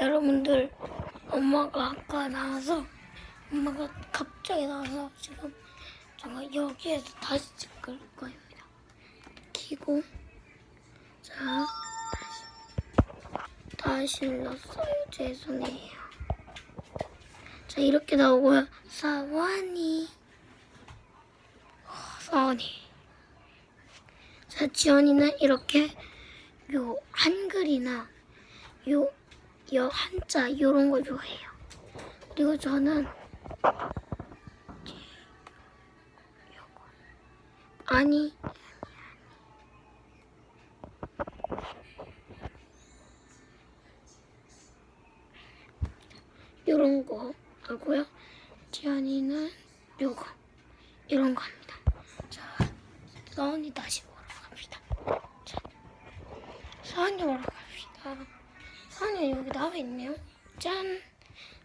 여러분들 엄마가 아까 나와서 엄마가 갑자기 나와서 지금 제가 여기에서 다시 찍을 거입니다. 키고 자 다시 다시 눌렀어요. 죄송해요. 자 이렇게 나오고요. 사원이 어, 사원이 자 지원이는 이렇게 요 한글이나 요, 요 한자 요런 거 좋아해요. 그리고 저는 아니 요런 거 하고요. 지안이는 요거 이런 거 합니다. 자, 서원이 다시 보러 갑니다. 자, 서원이 보러 갑시다. 서원이 여기 나와 있네요. 짠!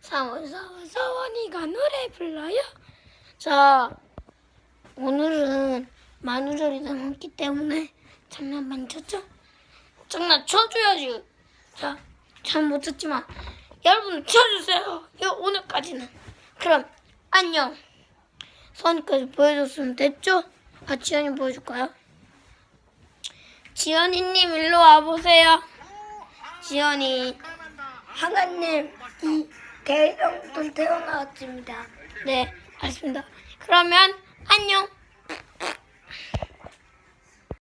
사원, 사원, 사원이가 노래 불러요. 자, 오늘은 만우절이 남았기 때문에 장난 많이 쳤죠? 장난 쳐줘야지. 자, 잘 못 쳤지만 여러분 쳐주세요. 이거 오늘까지는. 그럼 안녕. 선이까지 보여줬으면 됐죠? 아, 지연이 보여줄까요? 지연이님 일로 와보세요. 지연이. 하나님, 이 개성돈 태어나왔습니다. 네, 알겠습니다. 그러면 안녕.